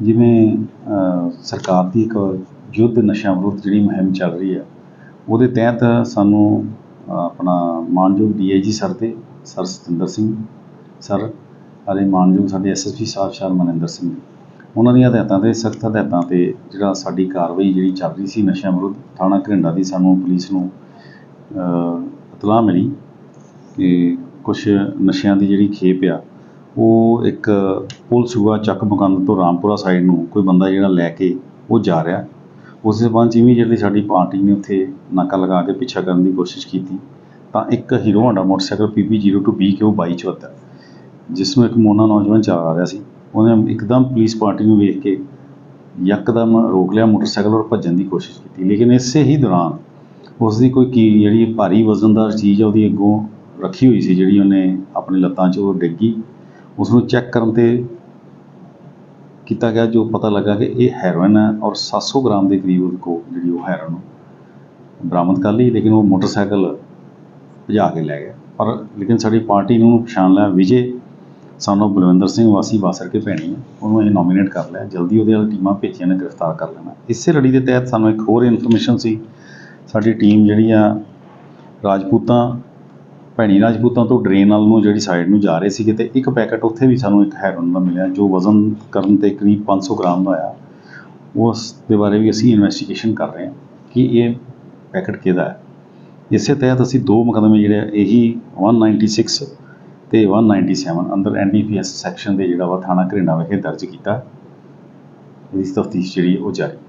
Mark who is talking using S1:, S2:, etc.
S1: ਜਿਵੇਂ ਸਰਕਾਰ ਦੀ ਇੱਕ ਯੁੱਧ ਨਸ਼ਿਆਂ ਵਿਰੁੱਧ ਜਿਹੜੀ ਮੁਹਿੰਮ ਚੱਲ ਰਹੀ ਹੈ, ਉਹਦੇ ਤਹਿਤ ਸਾਨੂੰ ਆਪਣਾ ਮਾਨਯੋਗ ਡੀਆਈਜੀ ਸਰ ਤੇ ਸਰ ਸਤਿੰਦਰ ਸਿੰਘ ਸਰ ਅਤੇ ਮਾਨਯੋਗ ਸਾਡੇ ਐਸਐਸਪੀ ਸਾਹਿਬ ਸ਼ਰ ਮਨਿੰਦਰ ਸਿੰਘ ਉਹਨਾਂ ਦੀਆਂ ਹਦਾਇਤਾਂ ਤੇ, ਸਖਤ ਹਦਾਇਤਾਂ ਤੇ ਜਿਹੜਾ ਸਾਡੀ ਕਾਰਵਾਈ ਜਿਹੜੀ ਚੱਲ ਰਹੀ ਸੀ ਨਸ਼ਿਆਂ ਵਿਰੁੱਧ, ਥਾਣਾ ਘਰਿੰਡਾ ਦੀ ਸਾਨੂੰ ਪੁਲਿਸ ਨੂੰ ਇਤਲਾਹ ਮਿਲੀ ਕਿ ਕੁਝ ਨਸ਼ਿਆਂ ਦੀ ਜਿਹੜੀ ਖੇਪ ਆ ਉਹ ਇੱਕ ਪੁਲ ਸੂਆ ਚੱਕ ਮੁਕੰਦ ਤੋਂ ਰਾਮਪੁਰਾ ਸਾਈਡ ਨੂੰ ਕੋਈ ਬੰਦਾ ਜਿਹੜਾ ਲੈ ਕੇ ਉਹ ਜਾ ਰਿਹਾ। ਉਸ ਦੇ ਬਾਅਦ ਇਮੀਡੀਏਟਲੀ ਸਾਡੀ ਪਾਰਟੀ ਨੇ ਉੱਥੇ ਨਾਕਾ ਲਗਾ ਕੇ ਪਿੱਛਾ ਕਰਨ ਦੀ ਕੋਸ਼ਿਸ਼ ਕੀਤੀ, ਤਾਂ ਇੱਕ hero Honda motorcycle PB02 BQ 2274 ਜਿਸ ਨੂੰ ਇੱਕ ਮੋਨਾ ਨੌਜਵਾਨ ਚਲਾ ਰਿਹਾ ਸੀ। ਉਹਨੇ ਇੱਕਦਮ ਪੁਲਿਸ ਪਾਰਟੀ ਨੂੰ ਵੇਖ ਕੇ ਯਕਦਮ ਰੋਕ ਲਿਆ, ਮੋਟਰਸਾਈਕਲ ਔਰ ਭੱਜਣ ਦੀ ਕੋਸ਼ਿਸ਼ ਕੀਤੀ। ਲੇਕਿਨ ਇਸੇ ਹੀ ਦੌਰਾਨ ਉਸ ਦੀ ਕੋਈ ਕੀ ਜਿਹੜੀ ਭਾਰੀ ਵਜ਼ਨਦਾਰ ਚੀਜ਼ ਆ, ਉਹਦੀ ਅੱਗੋਂ ਰੱਖੀ ਹੋਈ ਸੀ, ਜਿਹੜੀ ਉਹਨੇ ਆਪਣੀ ਲੱਤਾਂ 'ਚ ਉਹ ਡਿੱਗੀ। ਉਸ ਨੂੰ ਚੈੱਕ ਕਰਨ ਤੇ ਕੀਤਾ ਗਿਆ ਜੋ ਪਤਾ ਲੱਗਾ ਕਿ ਇਹ ਹੈਰੋਇਨ ਹੈ ਔਰ 700 ਗ੍ਰਾਮ ਦੇ ਕਰੀਬ ਉਹਦੇ ਕੋਲ ਜਿਹੜੀ ਉਹ ਹੈਰੋਇਨ ਬਰਾਮਦ ਕਰ ਲਈ, ਲੇਕਿਨ ਉਹ ਮੋਟਰਸਾਈਕਲ ਭਜਾ ਕੇ ਲੈ ਗਿਆ ਪਰ ਲੇਕਿਨ ਸਾਡੀ ਪਾਰਟੀ ਨੂੰ ਪਛਾਣ ਲਿਆ ਵਿਜੇ, ਸਾਨੂੰ ਬਲਵਿੰਦਰ ਸਿੰਘ ਵਾਸੀ ਬਾਸਰ ਕੇ ਭੈਣੀ ਹੈ ਉਹਨੂੰ ਅਸੀਂ ਨੋਮੀਨੇਟ ਕਰ ਲਿਆ। ਜਲਦੀ ਉਹਦੇ ਵਾਲੀ ਟੀਮਾਂ ਭੇਜੀਆਂ ਨੇ, ਗ੍ਰਿਫਤਾਰ ਕਰ ਲੈਣਾ। ਇਸੇ ਲੜੀ ਦੇ ਤਹਿਤ ਸਾਨੂੰ ਇੱਕ ਹੋਰ ਇਨਫੋਰਮੇਸ਼ਨ ਸੀ। ਸਾਡੀ ਟੀਮ ਜਿਹੜੀ ਆ ਰਾਜਪੂਤਾਂ ਭੈਣੀ ਰਾਜਪੂਤਾਂ ਤੋਂ ਡਰੇਨ ਵੱਲ ਨੂੰ ਜਿਹੜੀ ਸਾਈਡ ਨੂੰ ਜਾ ਰਹੇ ਸੀਗੇ ਤੇ ਇੱਕ ਪੈਕੇਟ ਉੱਥੇ ਵੀ ਸਾਨੂੰ ਇੱਕ ਹੈਰੋਨ ਦਾ ਮਿਲਿਆ ਜੋ ਵਜ਼ਨ ਕਰਨ ਤੇ ਕਰੀਬ 500 ਗ੍ਰਾਮ ਦਾ ਆਇਆ ਉਸ ਦੇ ਬਾਰੇ ਵੀ ਅਸੀਂ ਇਨਵੈਸਟੀਗੇਸ਼ਨ ਕਰ ਰਹੇ ਹਾਂ ਕਿ ਇਹ ਪੈਕਟ ਕਿਹਦਾ ਹੈ। ਇਸੇ ਤਹਿਤ ਅਸੀਂ ਦੋ ਮੁਕੱਦਮੇ ਜਿਹੜੇ ਆ, ਇਹੀ 196 ਤੇ 197 ਅੰਡਰ ਐਨਡੀਪੀਐਸ ਸੈਕਸ਼ਨ ਦੇ ਜਿਹੜਾ ਵਾ ਥਾਣਾ ਘਰਿੰਡਾ ਵਿਖੇ ਦਰਜ ਕੀਤਾ। ਇਹਦੀ ਤਫਤੀਸ਼ ਜਿਹੜੀ ਉਹ ਜਾਰੀ।